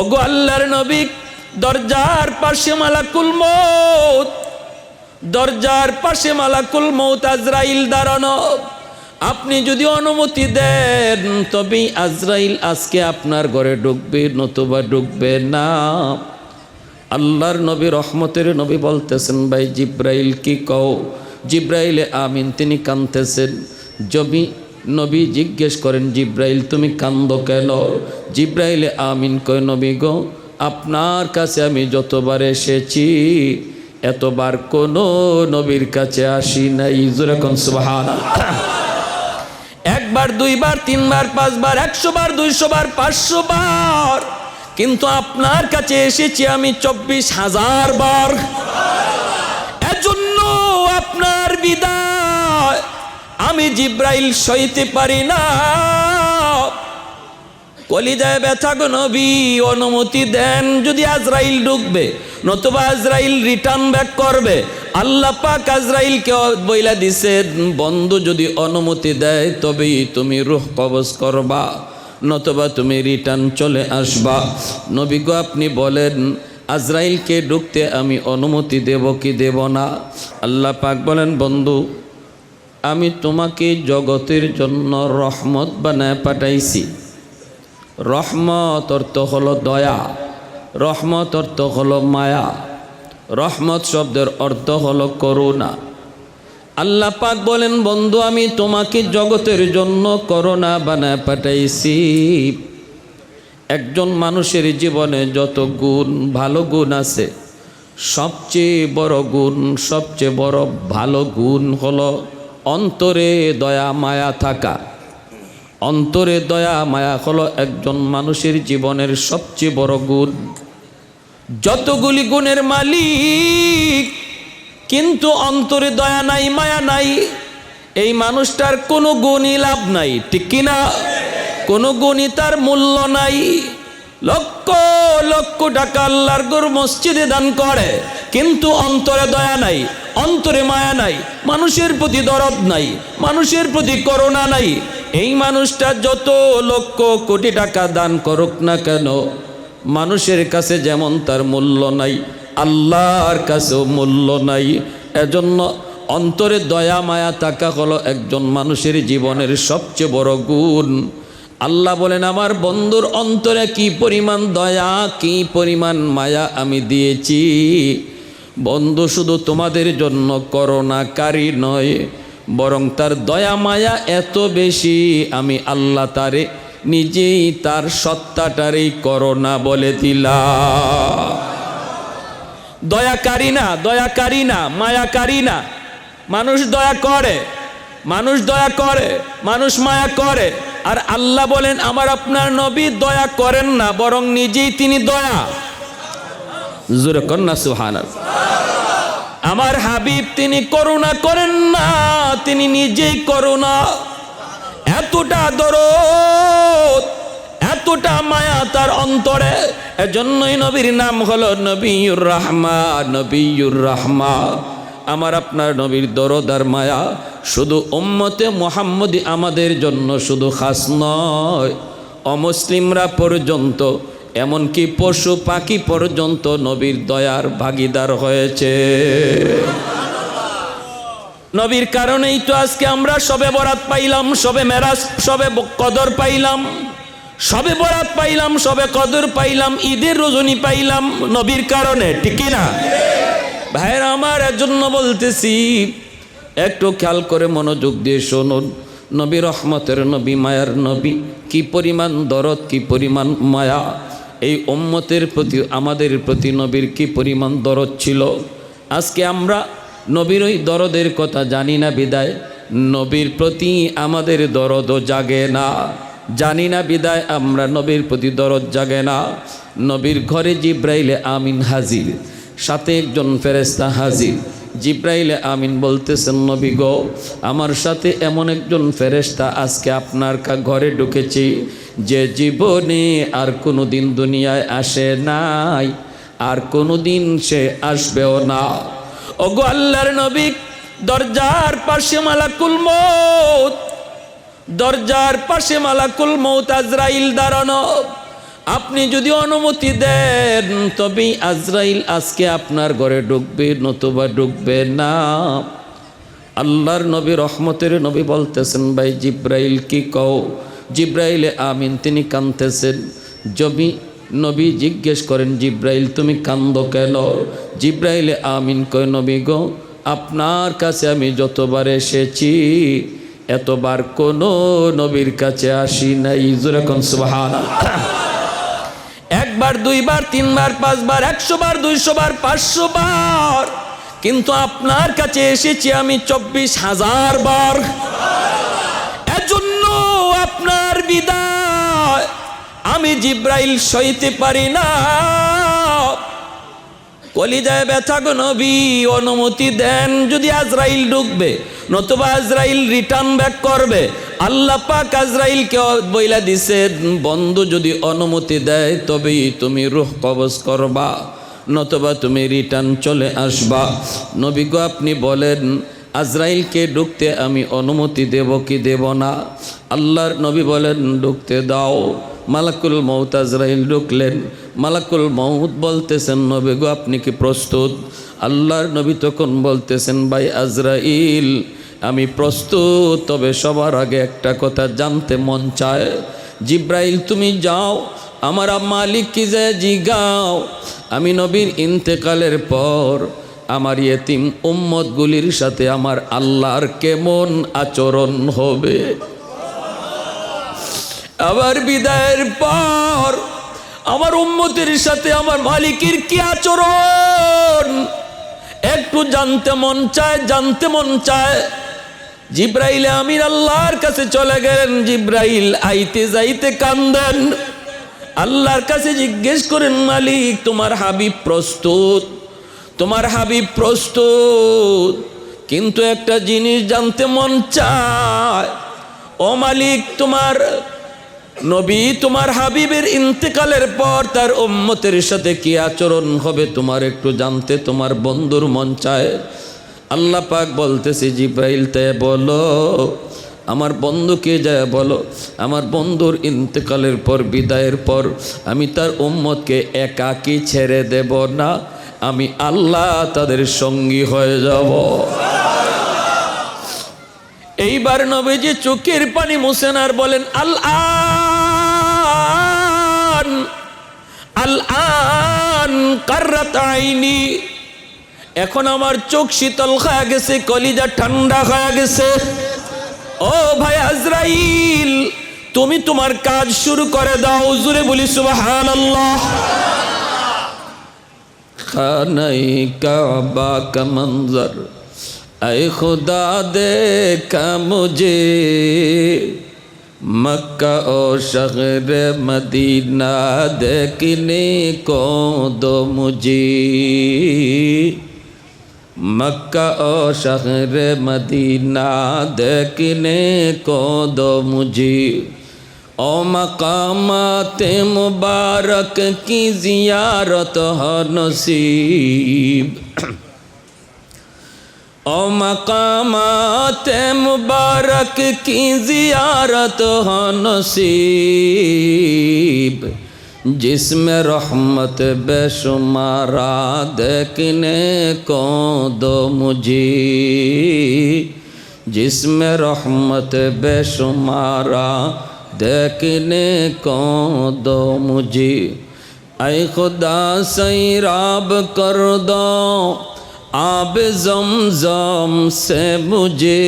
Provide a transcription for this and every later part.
ওগো আল্লাহর নবী, দরজার পাশে মালাকুল মৌত দরজার পাশে মালাকুল মৌত আজরাইল দাঁড়ানো। আপনি যদি অনুমতি দেন, তবেই আজরাইল আজকে আপনার ঘরে ঢুকবে, নতুবা ঢুকবে না। আল্লাহর নবী রহমতের নবী বলতেছেন, ভাই জিব্রাইল, কি কও? জিব্রাইলে আমিন, তিনি কানতেছেন জবি নবী জিজ্ঞেস করেন, জিব্রাইল, তুমি কান্দ কেন? জিব্রাইলে আমিন কয়, নবী গো, আপনার কাছে আমি যতবার এসেছি, এতবার কোনো নবীর কাছে আসি নাই। যেরকম সুবাহান একবার, দুইবার, তিনবার, পাঁচবার একশো বার দুইশো বার পাঁচশো বার কিন্তু আপনার কাছে এসেছি আমি চব্বিশ হাজার বার। আমি জিব্রাইল সইতে পারি না। কলিজায় ব্যথা গো নবী, অনুমতি দেন যদি আজরাইল ঢুকবে নতুবা আজরাইল রিটার্ন ব্যাক করবে। আল্লাহ পাক আজরাইলকে বইলা দিছে বন্ধু যদি অনুমতি দেয়, তবেই তুমি রুহ কবজ করবা, নতুবা তুমি রিটার্ন চলে আসবা। নবী গো, আপনি বলেন, আজরাইলকে ঢুকতে আমি অনুমতি দেব কি দেব না? আল্লাহ পাক বলেন, বন্ধু আমি তোমাকে জগতের জন্য রহমত বানায় পাঠাইছি। রহমত অর্থ হলো দয়া, রহমত অর্থ হলো মায়া, রহমত শব্দের অর্থ হলো করুণা। আল্লাহ পাক বলেন, বন্ধু, আমি তোমাকে জগতের জন্য করোনা বানায় পাঠাইছি। একজন মানুষের জীবনে যত গুণ, ভালো গুণ আছে, সবচেয়ে বড় গুণ, সবচেয়ে বড় ভালো গুণ হলো অন্তরে দয়া মায়া থাকা। অন্তরে দয়া মায়া হলো একজন মানুষের জীবনের সবচেয়ে বড় গুণ। যতগুলি গুণের মালিক, কিন্তু অন্তরে দয়া নাই, মায়া নাই, এই মানুষটার কোনো গুণই লাভ নাই, ঠিক কিনা কোনো গুণই তার মূল্য নাই। লক্ষ লক্ষ টাকা আল্লাহর গরু মসজিদে দান করে, কিন্তু অন্তরে দয়া নাই। অন্তরে মায়া নাই, মানুষের প্রতি দরদ নাই, মানুষের প্রতি করোনা নাই। এই মানুষটা যত লক্ষ কোটি টাকা দান করুক না কেন, মানুষের কাছে যেমন তার মূল্য নাই, আল্লাহর কাছেও মূল্য নাই। এজন্য অন্তরে দয়া, মায়া থাকা হলো একজন মানুষের জীবনের সবচেয়ে বড় গুণ। আল্লাহ বলেন, আমার বন্ধুর অন্তরে কি পরিমাণ দয়া, কি পরিমাণ মায়া আমি দিয়েছি? বন্ধু, শুধু তোমাদের জন্য করোনাকারী নয়, বরং তার দয়া মায়া এত বেশি, আমি আল্লাহ তারে নিজেই তার সত্তাটারেই করোনা বলে দিলা দয়াকারী না দয়াকারী না, মায়াকারী না। মানুষ দয়া করে, মানুষ দয়া করে, মানুষ মায়া করে। আর আল্লাহ বলেন, আমার আপনার নবী দয়া করেন না, বরং নিজেই তিনি দয়া। জোরে কন্যা সুহান আমার হাবিব, তিনি করুণা করেন না, তিনি নিজেই করুণা। এতটা দরদ, এতটা মায়া তার অন্তরে। এজন্যই নবীর নাম হলো নবীর রাহমা নবীর রাহমা আমার আপনার নবীর দরদ আর মায়া শুধু উম্মতে মোহাম্মদি আমাদের জন্য শুধু খাস নয়। অমুসলিমরা পর্যন্ত এমনকি পশু পাখি পর্যন্ত নবীর দয়ার ভাগিদার হয়েছে। নবীর কারণেই তো আজকে আমরা সবে বরাত পাইলাম, সবে মেরাজ, সবে কদর পাইলাম। সবে বরাত পাইলাম, সবে কদর পাইলাম, ঈদের রজনী পাইলাম নবীর কারণে, ঠিক না ভাইয়ের, আমার জন্য বলতেছি, একটু খেয়াল করে মনোযোগ দিয়ে শুনুন। নবী রহমতের নবী, মায়ার নবী, কি পরিমাণ দরদ, কি পরিমাণ মায়া এই উম্মতের প্রতি, আমাদের প্রতি নবীর কি পরিমাণ দরদ ছিল? আজকে আমরা নবীর ওই দরদের কথা জানি না বিদায়। নবীর প্রতি আমাদের দরদও জাগে না। জানি না বিদায়, আমরা নবীর প্রতি দরদ জাগে না। নবীর ঘরে জিব্রাইলে আমিন হাজির, সাথে একজন ফেরেস্তা হাজির। জিব্রাইলে আমিন বলতেছেন, নবী গো, আমার সাথে এমন একজন ফেরেস্তা আজকে আপনার কা- ঘরে ঢুকেছি যে জীবনে আর কোনো দিন দুনিয়ায় আসে নাই, আর কোনো দিন সে আসবেও না। ওগো আল্লাহর নবী, দরজার পাশে মালাকুল মৌত দরজার পাশে মালাকুল মৌত আজরাইল দাঁড়ানো। আপনি যদি অনুমতি দেন, তবেই আজরাইল আজকে আপনার ঘরে ঢুকবে, নতুবা ঢুকবে না। আল্লাহর নবী, রহমতের নবী বলতেছেন, ভাই জিব্রাইল কি কও? জিব্রাইলে আমিন, তিনি কানতেছেন জমি নবী জিজ্ঞেস করেন, জিব্রাইল, তুমি কান্দ কেন? জিব্রাইলে আমিন কয়, নবী গো, আপনার কাছে আমি যতবার এসেছি, এতবার কোনো নবীর কাছে আসি নাই। যেরকম সুবহান একবার, দুইবার, তিনবার, পাঁচবার একশো বার দুইশো বার পাঁচশো বার কিন্তু আপনার কাছে এসেছি আমি চব্বিশ হাজার বার। এজন্য আপনার বিদায়। আমি জিব্রাইল সইতে পারি না। কলিজায় ব্যথা গো নবী, অনুমতি দেন যদি আজরাইল ঢুকবে, নতুবা আজরাইল রিটার্ন ব্যাক করবে। আল্লাহ পাক আজরাইলকে বইলা দিছে, বন্ধু যদি অনুমতি দেয়, তবেই তুমি রুহ কবজ করবা, নতুবা তুমি রিটার্ন চলে আসবা। নবী গো, আপনি বলেন, আজরাইলকে ঢুকতে আমি অনুমতি দেব কি দেব না? আল্লাহর নবী বলেন, ঢুকতে দাও। মালাকুল মৌত আজরাইল ঢুকলেন। মালাকুল মৌত বলতেছেন, নবী গো, আপনি কি প্রস্তুত? আল্লাহর নবী তখন বলতেছেন, ভাই আজরাইল আমি প্রস্তুত, তবে সবার আগে একটা কথা জানতে মন চায়। জিব্রাইল, তুমি যাও, আমার মালিক কি যায় জিগাও। আমি নবীর ইন্তেকালের পর আমার ইয়েতিম উম্মতগুলির সাথে আমার আল্লাহর কেমন আচরণ হবে? আবার বিদায়ের পর আমার উম্মতের সাথে আমার মালিকের কি আচরণ? একটু জানতে মন চায়, জানতে মন চায়। জিব্রাইল আমির আল্লাহর কাছে চলে গেলেন, জিব্রাইল আইতে যাইতে কান্দেন। আল্লাহর কাছে জিজ্ঞেস করেন, মালিক, তোমার হাবিব প্রস্তুত? তোমার হাবিব প্রস্তুত? কিন্তু একটা জিনিস জানতে মন চায়। ও মালিক, তোমার নবী তোমার হাবিবের ইন্তেকালের পর তার উম্মতের সাথে কি আচরণ হবে, তোমার একটু জানতে, তোমার বন্ধুর মন চায়। আল্লাহ পাক বলতেছে, জিব্রাইল, তে বলো, আমার বন্ধুকে যায় বলো, আমার বন্ধুর ইন্তেকালের পর, বিদায়ের পর, আমি তার উম্মতকে একাকি ছেড়ে দেব না, আমি আল্লাহ তাদের সঙ্গী হয়ে যাব। এইবার নবীজি চোখের পানি মুছেন আর বলেন আল আল আন কার্রাত এখন আমার চোখ শীতল হয়ে গেছে, কলিজা ঠান্ডা হয়ে গেছে। ও ভাই আজরাইল, তুমি তোমার কাজ শুরু করে দাও জুড়ে বলি সুবাহান আল্লাহ খানাই কাবা কা মঞ্জর اے خدا دیکھا مجھے مکہ اور شہر مدینہ دیکھنے کو دو مجھے मक्का और शहर मदीना देखने को दो मुझे ओ मकामात मुबारक की जियारत हो नसीब ओ मकामात मुबारक की जियारत हो नसीब جس میں رحمت بے شمارا دیکھنے کو دو مجھے جس میں رحمت بے شمارا دیکھنے کو دو مجھے اے خدا سی راب کر دو، آب زمزم سے مجھے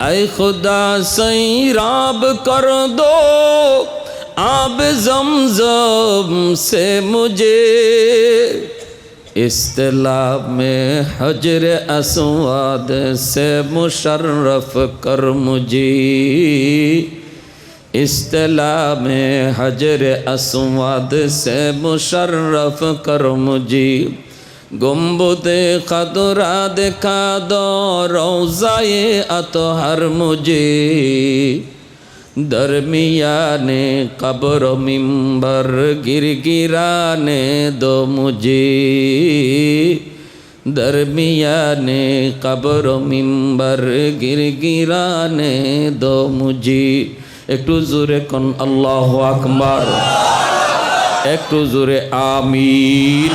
اے خدا سی راب کر دو آب زمزم سے مجھے اصطلاح میں حجر اسواد سے مشرف کر مجھے اصطلاح میں حجر اسود سے مشرف کر مجھے گمبد خدرا دکھا دو روزائے اتحر مجھے दरमियाने कब्र मिंबर गिर गिराने दो मुझे दरमियाने कब्र मिंबर गिर गिराने दो मुझे একটু জোরে কন আল্লাহ আকবার একটু জোরে আমিন